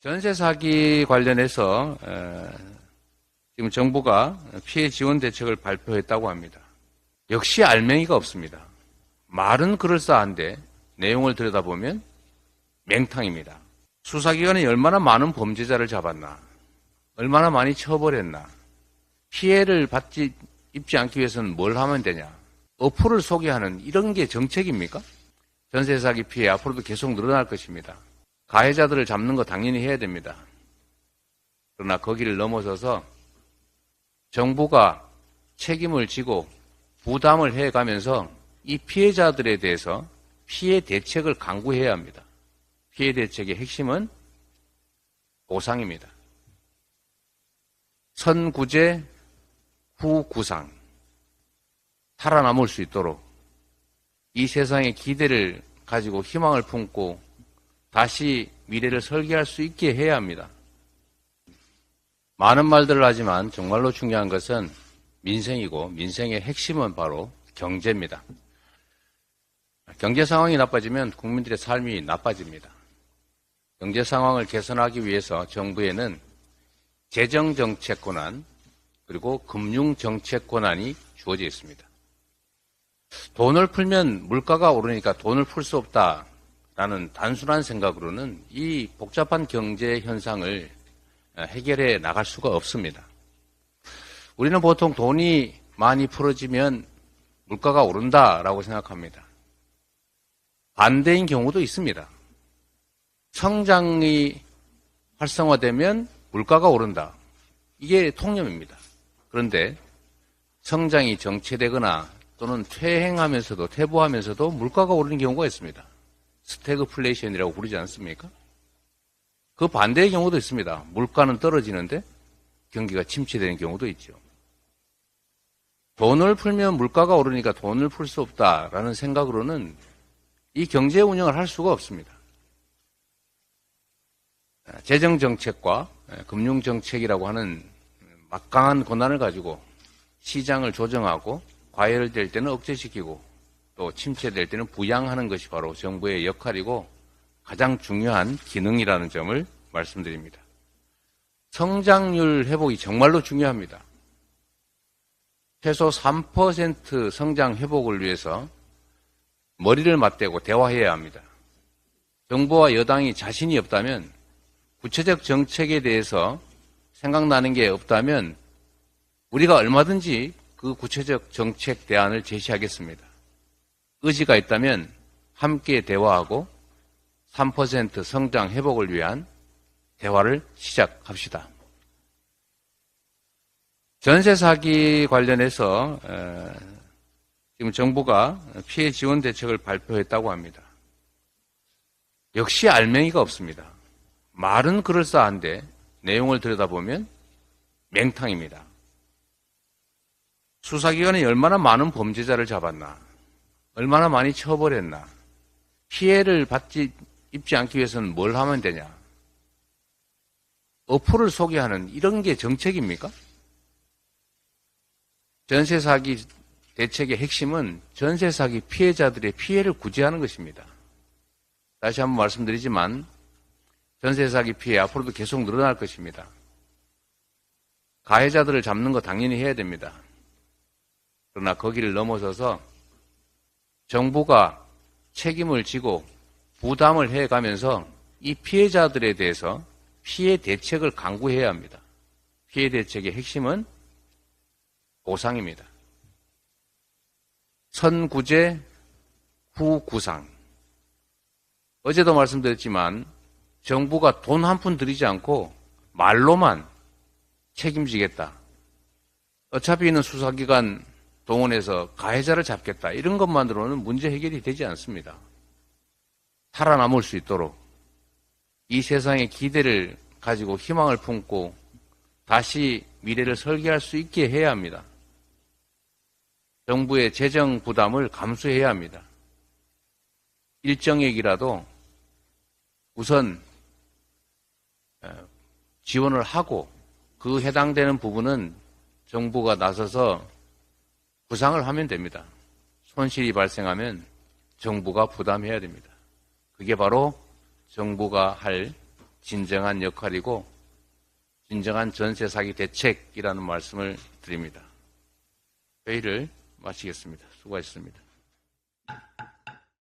전세 사기 관련해서 에, 지금 정부가 피해 지원 대책을 발표했다고 합니다. 역시 알맹이가 없습니다. 말은 그럴싸한데 내용을 들여다보면 맹탕입니다. 수사기관이 얼마나 많은 범죄자를 잡았나, 얼마나 많이 처벌했나, 피해를 받지 입지 않기 위해서는 뭘 하면 되냐, 어플을 소개하는 이런 게 정책입니까? 전세 사기 피해 앞으로도 계속 늘어날 것입니다. 가해자들을 잡는 거 당연히 해야 됩니다. 그러나 거기를 넘어서서 정부가 책임을 지고 부담을 해가면서 이 피해자들에 대해서 피해 대책을 강구해야 합니다. 피해 대책의 핵심은 보상입니다. 선구제 후구상 살아남을 수 있도록 이 세상의 기대를 가지고 희망을 품고 다시 미래를 설계할 수 있게 해야 합니다. 많은 말들을 하지만 정말로 중요한 것은 민생이고 민생의 핵심은 바로 경제입니다. 경제 상황이 나빠지면 국민들의 삶이 나빠집니다. 경제 상황을 개선하기 위해서 정부에는 재정 정책 권한 그리고 금융 정책 권한이 주어져 있습니다. 돈을 풀면 물가가 오르니까 돈을 풀 수 없다 라는 단순한 생각으로는 이 복잡한 경제 현상을 해결해 나갈 수가 없습니다. 우리는 보통 돈이 많이 풀어지면 물가가 오른다라고 생각합니다. 반대인 경우도 있습니다. 성장이 활성화되면 물가가 오른다. 이게 통념입니다. 그런데 성장이 정체되거나 또는 퇴행하면서도 퇴보하면서도 물가가 오르는 경우가 있습니다. 스태그플레이션이라고 부르지 않습니까? 그 반대의 경우도 있습니다. 물가는 떨어지는데 경기가 침체되는 경우도 있죠. 돈을 풀면 물가가 오르니까 돈을 풀 수 없다라는 생각으로는 이 경제 운영을 할 수가 없습니다. 재정 정책과 금융 정책이라고 하는 막강한 권한을 가지고 시장을 조정하고 과열될 때는 억제시키고 또 침체될 때는 부양하는 것이 바로 정부의 역할이고 가장 중요한 기능이라는 점을 말씀드립니다. 성장률 회복이 정말로 중요합니다. 최소 3% 성장 회복을 위해서 머리를 맞대고 대화해야 합니다. 정부와 여당이 자신이 없다면 구체적 정책에 대해서 생각나는 게 없다면 우리가 얼마든지 그 구체적 정책 대안을 제시하겠습니다. 의지가 있다면 함께 대화하고 3% 성장 회복을 위한 대화를 시작합시다. 전세 사기 관련해서 지금 정부가 피해 지원 대책을 발표했다고 합니다. 역시 알맹이가 없습니다. 말은 그럴싸한데 내용을 들여다보면 맹탕입니다. 수사기관이 얼마나 많은 범죄자를 잡았나, 얼마나 많이 처벌했나, 피해를 받지 입지 않기 위해서는 뭘 하면 되냐, 어플을 소개하는 이런 게 정책입니까? 전세 사기 대책의 핵심은 전세 사기 피해자들의 피해를 구제하는 것입니다. 다시 한번 말씀드리지만 전세 사기 피해 앞으로도 계속 늘어날 것입니다. 가해자들을 잡는 거 당연히 해야 됩니다. 그러나 거기를 넘어서서 정부가 책임을 지고 부담을 해가면서 이 피해자들에 대해서 피해 대책을 강구해야 합니다. 피해 대책의 핵심은 보상입니다. 선구제 후구상. 어제도 말씀드렸지만 정부가 돈 한 푼 들이지 않고 말로만 책임지겠다. 어차피 있는 수사기관 동원해서 가해자를 잡겠다. 이런 것만으로는 문제 해결이 되지 않습니다. 살아남을 수 있도록 이 세상의 기대를 가지고 희망을 품고 다시 미래를 설계할 수 있게 해야 합니다. 정부의 재정 부담을 감수해야 합니다. 일정액이라도 우선 지원을 하고 그 해당되는 부분은 정부가 나서서 부상을 하면 됩니다. 손실이 발생하면 정부가 부담해야 됩니다. 그게 바로 정부가 할 진정한 역할이고 진정한 전세 사기 대책이라는 말씀을 드립니다. 회의를 마치겠습니다. 수고하셨습니다.